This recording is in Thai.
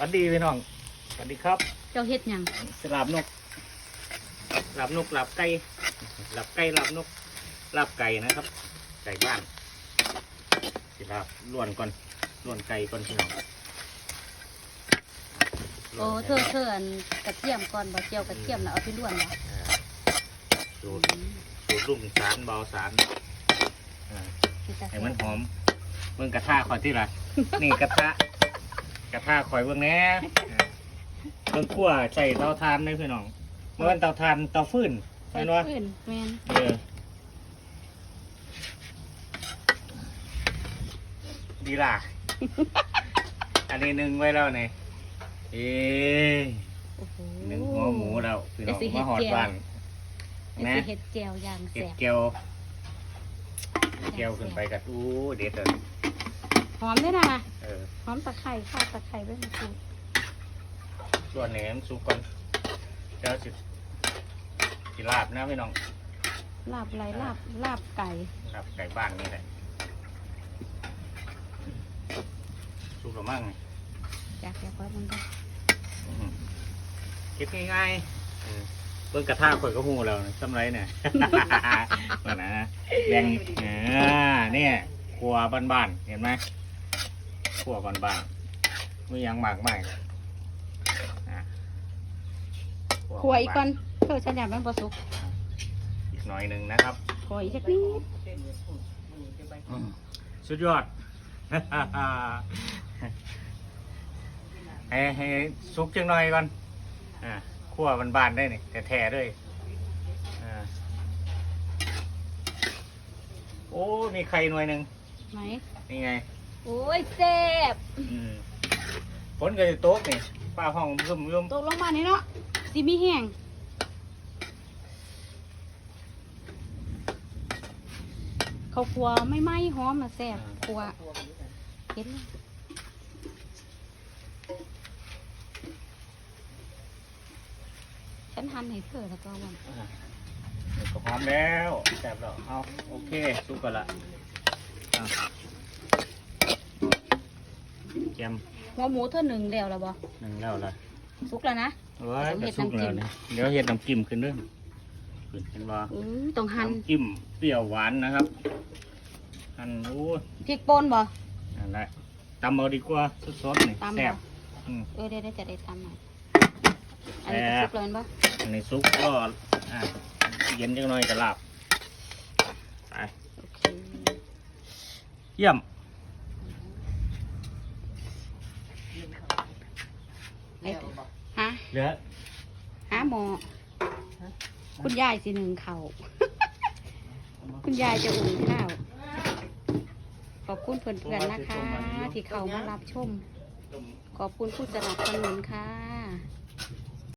สวัสดีพี่น้องสวัสดีครับเจ้าเฮ็ดหยังสลาบนกลาบนกลาบไก่ลาบไก่ลาบนกลาบไก่นะครับ ไก่บ้านสิลาบล้วนก่อนล้วนไก่ก่อนพี่น้องโอ้เธอเธออันกระเทียมก่อนบ่เจียวกระเทียมแล้วเอาไปล้วนบ่อ่าสูตรสูตรรุ่มสารเบาสารอ่าสิตาให้มันหอมเบิ่งกระทะคอยที่ไรนี่กระทะ กระทะคอยเบิ่งแหน่อ่าเบิ่งขั้วใส่เตาถ่านเลยพี่น้องเมื่อวันเตาถ่านเตาฟืนใส่แม่นวะพื้นแม่นเออดีล่ะ อันนี้หนึ่งไว้แล้วเนี่ยเอ๊ะโอ้โหหนึ่งหัวหมูแล้วพี่น้องเดี๋ยวสิเฮ็มาดหอดแจ่วบ้านเดี๋ยวนะ สิเฮ็ดแจ่วอย่างเก็แซ่บบเกียวเกียวขึ้นไปกับอู้เด็ดเลย หอมด้วยนะเออหอมตะไคร้ข้าตะไคร้ด้วยนะคุณส่วนแหนมสุกก่อนเจ้าสิสิลาบนะพี่น้องลาบไรลาบลาบไก่ลาบไก่บ้านนี่แหละสุกหรือมั่งอยากอยากไว้มันก็อืมคิดง่ายๆเออเบิ่งกระทะข่อยก็หูแล้วนะสำไรเนี่ยว่านะแดงอ่าเนี่ยครัวบ้านๆเห็นไหม ครัวบ้านๆไม่ยังมากมายอะขัวอีกก่อนเธอฉันอยากมันบ่สุกอีกหน่อยหนึ่งนะครับขัวอีกสักนิดอืมสุดยอดให้ให้สุกจังหน่อยก่อนอ่าคั่วมันบานๆได้นี่แท้ๆด้วยอ่าโอ้ มีไข่หน่วยหนึ่งไหมนี่ไง โอ้ยแซ่บอืมฝนก็จะตกนี่ป้าห้องรึมรึมตกลงมานี่เนาะสิมีแห้งเขาครัวไม่ไหม้หอมมาแซ่บครัวเห็นไหมฉันหันให้เธอแล้วก็วันอ่านี่ก็พร้อมแล้วแซ่บแล้วเอาโอเคสุกกันละอะแกมหัวหมูเธอหนึ่งแล้วแล้วบ่หนึ่งแล้วละสุกแล้วนะเว้ยผสมเห็กระดสุกน้ำจิ้แล้วมเนี่ยเดี๋ยวเห็ดน้ำจิ้มขึ้นด้วยขึ้นเห็นบ่อือต้องหั่นน้ำจิ้มเปรี้ยวหวานนะครับหั่นโอ้ยพริกป่นบ่นั่นแหละตำเอาดีกว่าสดๆนี่ตำแซ่บบ่อืม เออได้ได้จะได้ตำหน่อยอันนี้ก็แซ่สุบกแล้วแม่นบ่อันนี้ซุปก็อะเย็นจังหน่อยจะลาบไปโอเคเยี่ยม ไอ้ ฮะเหลือหาหมอ คุณยายสิหนึ่งเขาวคุณยายจะอุ่นข้าว ขอบคุณเพื่อนๆนะคะ ที่เขามารับชม ขอบคุณผู้สนับสนุนค่ะ